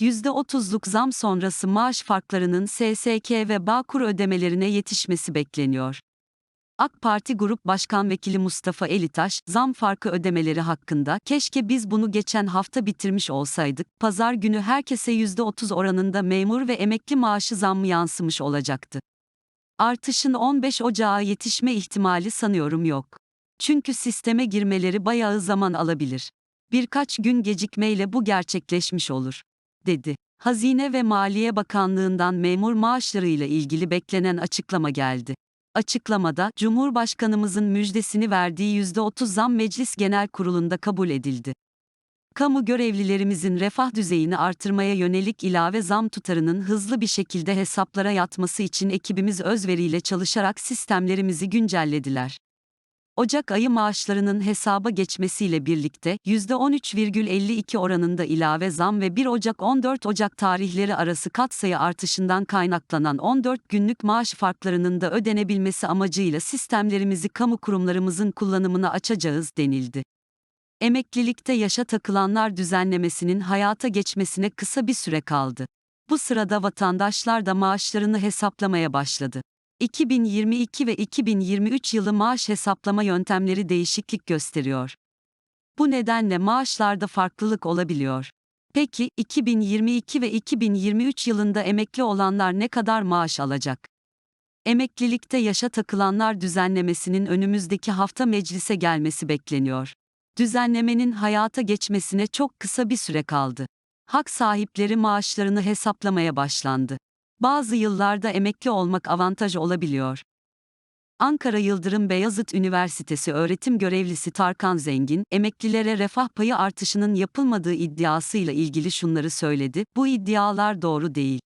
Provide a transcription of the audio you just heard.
%30'luk zam sonrası maaş farklarının SSK ve Bağkur ödemelerine yetişmesi bekleniyor. AK Parti Grup Başkan Vekili Mustafa Elitaş, zam farkı ödemeleri hakkında, keşke biz bunu geçen hafta bitirmiş olsaydık, pazar günü herkese %30 oranında memur ve emekli maaşı zammı yansımış olacaktı. Artışın 15 Ocağı yetişme ihtimali sanıyorum yok. Çünkü sisteme girmeleri bayağı zaman alabilir. Birkaç gün gecikmeyle bu gerçekleşmiş olur, dedi. Hazine ve Maliye Bakanlığı'ndan memur maaşlarıyla ilgili beklenen açıklama geldi. Açıklamada, Cumhurbaşkanımızın müjdesini verdiği %30 zam Meclis Genel Kurulu'nda kabul edildi. Kamu görevlilerimizin refah düzeyini artırmaya yönelik ilave zam tutarının hızlı bir şekilde hesaplara yatması için ekibimiz özveriyle çalışarak sistemlerimizi güncellediler. Ocak ayı maaşlarının hesaba geçmesiyle birlikte %13,52 oranında ilave zam ve 1 Ocak-14 Ocak tarihleri arası katsayı artışından kaynaklanan 14 günlük maaş farklarının da ödenebilmesi amacıyla sistemlerimizi kamu kurumlarımızın kullanımına açacağız denildi. Emeklilikte yaşa takılanlar düzenlemesinin hayata geçmesine kısa bir süre kaldı. Bu sırada vatandaşlar da maaşlarını hesaplamaya başladı. 2022 ve 2023 yılı maaş hesaplama yöntemleri değişiklik gösteriyor. Bu nedenle maaşlarda farklılık olabiliyor. Peki 2022 ve 2023 yılında emekli olanlar ne kadar maaş alacak? Emeklilikte yaşa takılanlar düzenlemesinin önümüzdeki hafta meclise gelmesi bekleniyor. Düzenlemenin hayata geçmesine çok kısa bir süre kaldı. Hak sahipleri maaşlarını hesaplamaya başlandı. Bazı yıllarda emekli olmak avantaj olabiliyor. Ankara Yıldırım Beyazıt Üniversitesi öğretim görevlisi Tarkan Zengin, emeklilere refah payı artışının yapılmadığı iddiasıyla ilgili şunları söyledi. Bu iddialar doğru değil.